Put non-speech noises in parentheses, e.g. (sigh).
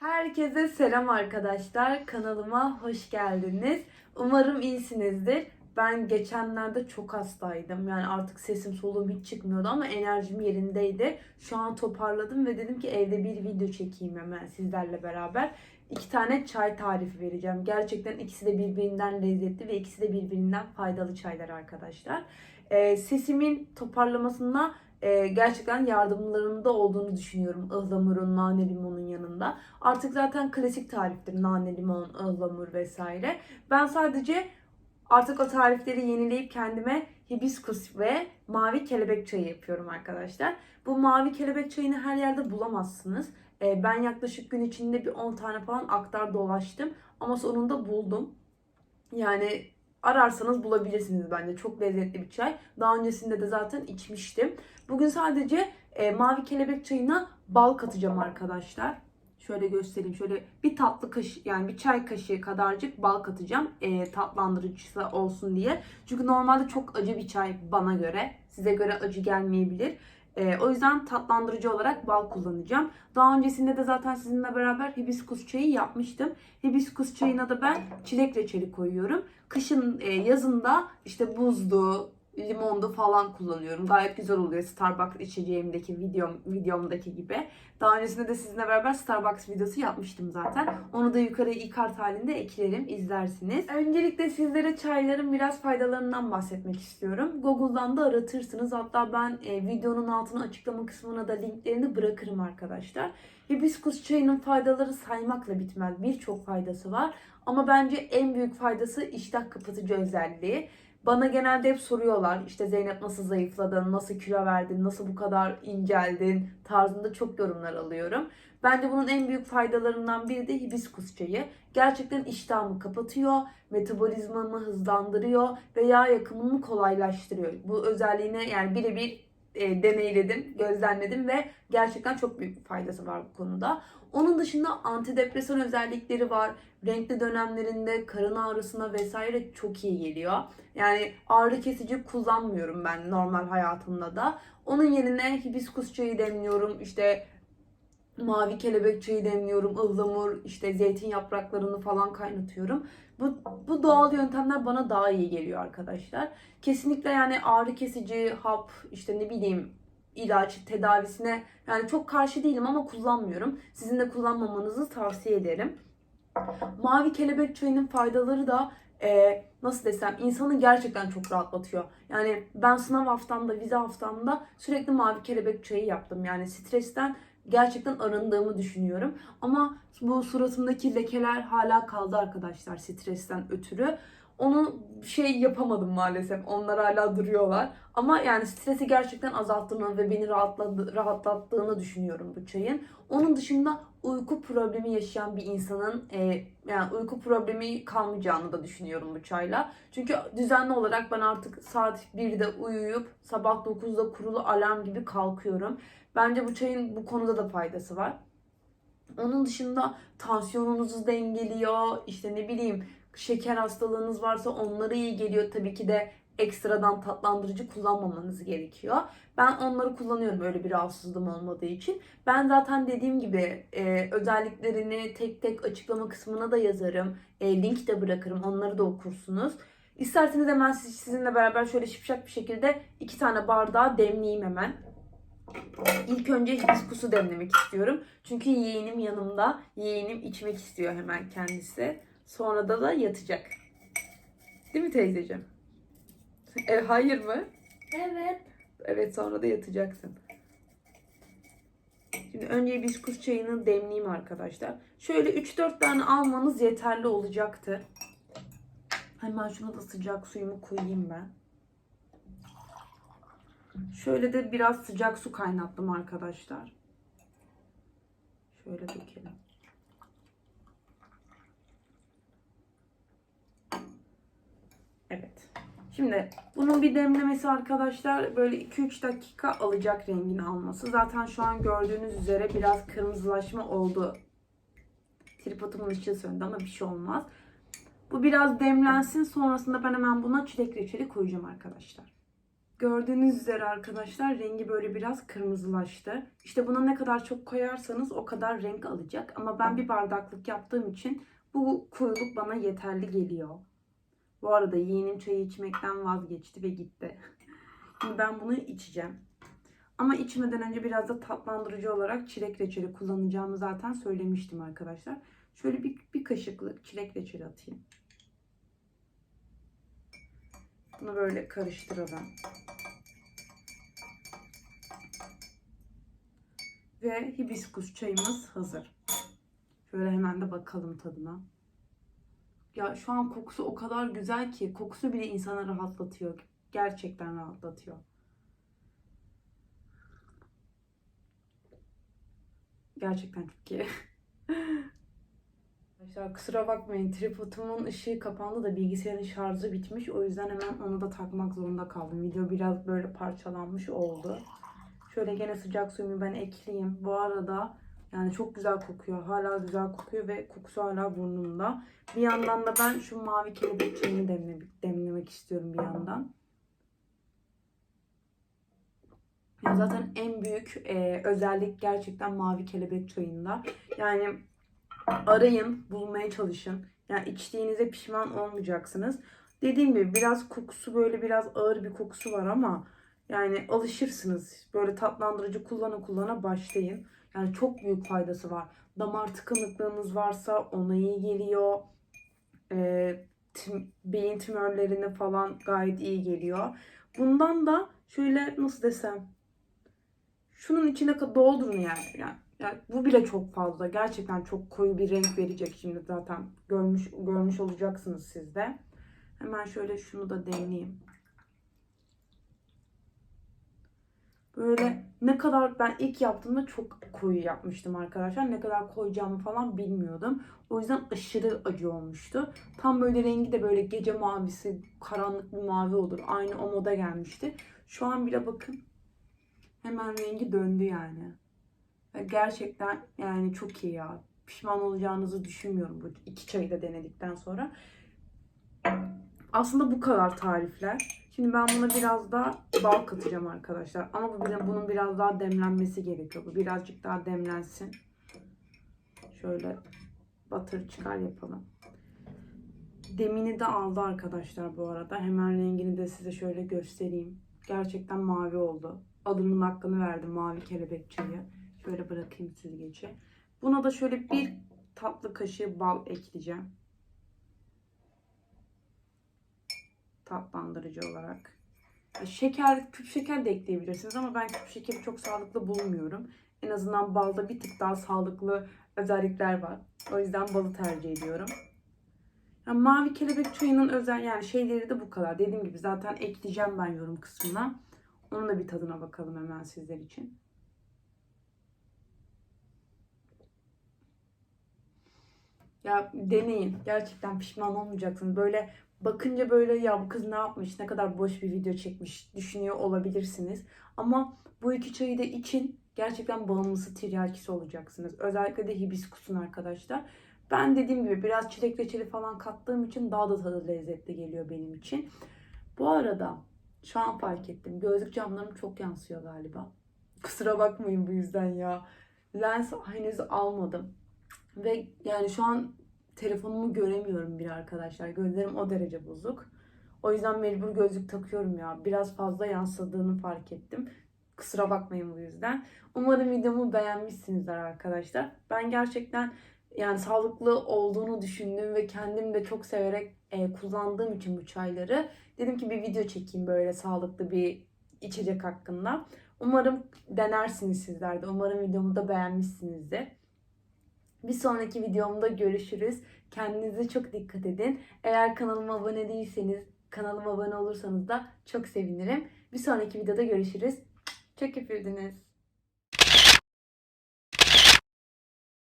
Herkese selam arkadaşlar. Kanalıma hoş geldiniz. Umarım iyisinizdir. Ben geçenlerde çok hastaydım. Yani artık sesim soluğum hiç çıkmıyordu ama enerjim yerindeydi. Şu an toparladım ve dedim ki evde bir video çekeyim hemen sizlerle beraber. İki tane çay tarifi vereceğim. Gerçekten ikisi de birbirinden lezzetli ve ikisi de birbirinden faydalı çaylar arkadaşlar. Ee, sesimin toparlamasına e, gerçekten yardımlarında olduğunu düşünüyorum. Ihlamurun, nane limonun yanında. Artık zaten klasik tariftir nane limon, ıhlamur vesaire. Ben sadece artık o tarifleri yenileyip kendime hibiskus ve mavi kelebek çayı yapıyorum arkadaşlar. Bu mavi kelebek çayını her yerde bulamazsınız. E, ben yaklaşık gün içinde bir 10 tane falan aktar dolaştım. Ama sonunda buldum. Yani ararsanız bulabilirsiniz bence. Çok lezzetli bir çay. Daha öncesinde de zaten içmiştim. Bugün sadece e, mavi kelebek çayına bal katacağım arkadaşlar. Şöyle göstereyim. Şöyle bir tatlı kaşığı yani bir çay kaşığı kadarcık bal katacağım. E, tatlandırıcısı olsun diye. Çünkü normalde çok acı bir çay bana göre. Size göre acı gelmeyebilir. E, o yüzden tatlandırıcı olarak bal kullanacağım. Daha öncesinde de zaten sizinle beraber hibiskus çayı yapmıştım. Hibiskus çayına da ben çilek reçeli koyuyorum. Kışın e, yazında işte buzlu, limonlu falan kullanıyorum. Gayet güzel oluyor Starbucks içeceğimdeki videom, videomdaki gibi. Daha öncesinde de sizinle beraber Starbucks videosu yapmıştım zaten. Onu da yukarı e-kart halinde eklerim izlersiniz. Öncelikle sizlere çayların biraz faydalarından bahsetmek istiyorum. Google'dan da aratırsınız. Hatta ben e, videonun altına açıklama kısmına da linklerini bırakırım arkadaşlar. Hibiskus çayının faydaları saymakla bitmez. Birçok faydası var. Ama bence en büyük faydası iştah kapatıcı özelliği. Bana genelde hep soruyorlar işte Zeynep nasıl zayıfladın, nasıl kilo verdin, nasıl bu kadar inceldin tarzında çok yorumlar alıyorum. Bence bunun en büyük faydalarından biri de hibiskus çayı. Gerçekten iştahımı kapatıyor, metabolizmamı hızlandırıyor ve yağ yakımını kolaylaştırıyor. Bu özelliğine yani birebir e, deneyledim, gözlemledim ve gerçekten çok büyük bir faydası var bu konuda. Onun dışında antidepresan özellikleri var. Renkli dönemlerinde karın ağrısına vesaire çok iyi geliyor. Yani ağrı kesici kullanmıyorum ben normal hayatımda da. Onun yerine hibiskus çayı demliyorum. İşte mavi kelebek çayı demliyorum. ıhlamur, işte zeytin yapraklarını falan kaynatıyorum. Bu, bu doğal yöntemler bana daha iyi geliyor arkadaşlar. Kesinlikle yani ağrı kesici, hap, işte ne bileyim ilaç tedavisine yani çok karşı değilim ama kullanmıyorum. Sizin de kullanmamanızı tavsiye ederim. Mavi kelebek çayının faydaları da e, nasıl desem insanı gerçekten çok rahatlatıyor. Yani ben sınav haftamda, vize haftamda sürekli mavi kelebek çayı yaptım. Yani stresten gerçekten arındığımı düşünüyorum. Ama bu suratımdaki lekeler hala kaldı arkadaşlar stresten ötürü. Onu şey yapamadım maalesef. Onlar hala duruyorlar. Ama yani stresi gerçekten azalttığını ve beni rahatladı, rahatlattığını düşünüyorum bu çayın. Onun dışında uyku problemi yaşayan bir insanın e, yani uyku problemi kalmayacağını da düşünüyorum bu çayla. Çünkü düzenli olarak ben artık saat 1'de uyuyup sabah 9'da kurulu alarm gibi kalkıyorum. Bence bu çayın bu konuda da faydası var. Onun dışında tansiyonunuzu dengeliyor. İşte ne bileyim şeker hastalığınız varsa onlara iyi geliyor. Tabii ki de ekstradan tatlandırıcı kullanmamanız gerekiyor. Ben onları kullanıyorum öyle bir rahatsızlığım olmadığı için. Ben zaten dediğim gibi e, özelliklerini tek tek açıklama kısmına da yazarım. E, link de bırakırım. Onları da okursunuz. İsterseniz hemen siz- sizinle beraber şöyle şipşak bir şekilde iki tane bardağı demleyeyim hemen. İlk önce hibiskusu demlemek istiyorum. Çünkü yeğenim yanımda. Yeğenim içmek istiyor hemen kendisi. Sonra da da yatacak. Değil mi teyzeciğim? E, hayır mı? Evet. Evet sonra da yatacaksın. Şimdi önce hibiskus çayını demleyeyim arkadaşlar. Şöyle 3-4 tane almanız yeterli olacaktır. Hemen şuna da sıcak suyumu koyayım ben. Şöyle de biraz sıcak su kaynattım arkadaşlar. Şöyle dökelim. Evet. Şimdi bunun bir demlemesi arkadaşlar böyle 2-3 dakika alacak rengini alması. Zaten şu an gördüğünüz üzere biraz kırmızılaşma oldu. Tripodumun ışığı söndü ama bir şey olmaz. Bu biraz demlensin. Sonrasında ben hemen buna çilek reçeli koyacağım arkadaşlar. Gördüğünüz üzere arkadaşlar rengi böyle biraz kırmızılaştı. İşte buna ne kadar çok koyarsanız o kadar renk alacak. Ama ben bir bardaklık yaptığım için bu koyuluk bana yeterli geliyor. Bu arada yeğenim çayı içmekten vazgeçti ve gitti. (laughs) Şimdi ben bunu içeceğim. Ama içmeden önce biraz da tatlandırıcı olarak çilek reçeli kullanacağımı zaten söylemiştim arkadaşlar. Şöyle bir, bir kaşıklık çilek reçeli atayım. Bunu böyle karıştıralım. Ve hibiskus çayımız hazır. Şöyle hemen de bakalım tadına. Ya şu an kokusu o kadar güzel ki kokusu bile insanı rahatlatıyor. Gerçekten rahatlatıyor. Gerçekten çok iyi. (laughs) Arkadaşlar kusura bakmayın tripodumun ışığı kapandı da bilgisayarın şarjı bitmiş. O yüzden hemen onu da takmak zorunda kaldım. Video biraz böyle parçalanmış oldu. Şöyle gene sıcak suyumu ben ekleyeyim. Bu arada yani çok güzel kokuyor. Hala güzel kokuyor ve kokusu hala burnumda. Bir yandan da ben şu mavi kelebek çayını demlemek, demlemek istiyorum bir yandan. Ya zaten en büyük e, özellik gerçekten mavi kelebek çayında. Yani arayın, bulmaya çalışın. Yani içtiğinize pişman olmayacaksınız. Dediğim gibi biraz kokusu böyle biraz ağır bir kokusu var ama yani alışırsınız. Böyle tatlandırıcı kullana kullana başlayın. Yani çok büyük faydası var. Damar tıkanıklığınız varsa ona iyi geliyor. Ee, tim, beyin tümörlerine falan gayet iyi geliyor. Bundan da şöyle nasıl desem şunun içine doldurun yani. yani. Yani bu bile çok fazla. Gerçekten çok koyu bir renk verecek şimdi zaten. Görmüş görmüş olacaksınız siz de. Hemen şöyle şunu da demleyeyim. Böyle ne kadar ben ilk yaptığımda çok koyu yapmıştım arkadaşlar. Ne kadar koyacağımı falan bilmiyordum. O yüzden aşırı acı olmuştu. Tam böyle rengi de böyle gece mavisi, karanlık bir mavi olur. Aynı o moda gelmişti. Şu an bile bakın hemen rengi döndü yani. Gerçekten yani çok iyi ya. Pişman olacağınızı düşünmüyorum bu iki çayı da denedikten sonra. Aslında bu kadar tarifler. Şimdi ben buna biraz daha bal katacağım arkadaşlar. Ama bu bunun biraz daha demlenmesi gerekiyor. Bu birazcık daha demlensin. Şöyle batır çıkar yapalım. Demini de aldı arkadaşlar bu arada. Hemen rengini de size şöyle göstereyim. Gerçekten mavi oldu. Adımın hakkını verdim mavi kelebek Şöyle bırakayım süzgeci. Buna da şöyle bir tatlı kaşığı bal ekleyeceğim. tatlandırıcı olarak. Şeker, küp şeker de ekleyebilirsiniz ama ben küp şekeri çok sağlıklı bulmuyorum. En azından balda bir tık daha sağlıklı özellikler var. O yüzden balı tercih ediyorum. Yani mavi kelebek çayının özel yani şeyleri de bu kadar. Dediğim gibi zaten ekleyeceğim ben yorum kısmına. Onun da bir tadına bakalım hemen sizler için. Ya deneyin. Gerçekten pişman olmayacaksınız. Böyle bakınca böyle ya bu kız ne yapmış, ne kadar boş bir video çekmiş düşünüyor olabilirsiniz. Ama bu iki çayı da için gerçekten bağımlısı tiryakisi olacaksınız. Özellikle de hibiskusun arkadaşlar. Ben dediğim gibi biraz çilek reçeli falan kattığım için daha da tadı lezzetli geliyor benim için. Bu arada şu an fark ettim. Gözlük camlarım çok yansıyor galiba. Kusura bakmayın bu yüzden ya. Lens henüz almadım. Ve yani şu an telefonumu göremiyorum bile arkadaşlar. Gözlerim o derece bozuk. O yüzden mecbur gözlük takıyorum ya. Biraz fazla yansıdığını fark ettim. Kusura bakmayın bu yüzden. Umarım videomu beğenmişsinizdir arkadaşlar. Ben gerçekten yani sağlıklı olduğunu düşündüm ve kendim de çok severek e, kullandığım için bu çayları dedim ki bir video çekeyim böyle sağlıklı bir içecek hakkında. Umarım denersiniz sizler de. Umarım videomu da beğenmişsinizdir. Bir sonraki videomda görüşürüz. Kendinize çok dikkat edin. Eğer kanalıma abone değilseniz, kanalıma abone olursanız da çok sevinirim. Bir sonraki videoda görüşürüz. Çok öpüldünüz.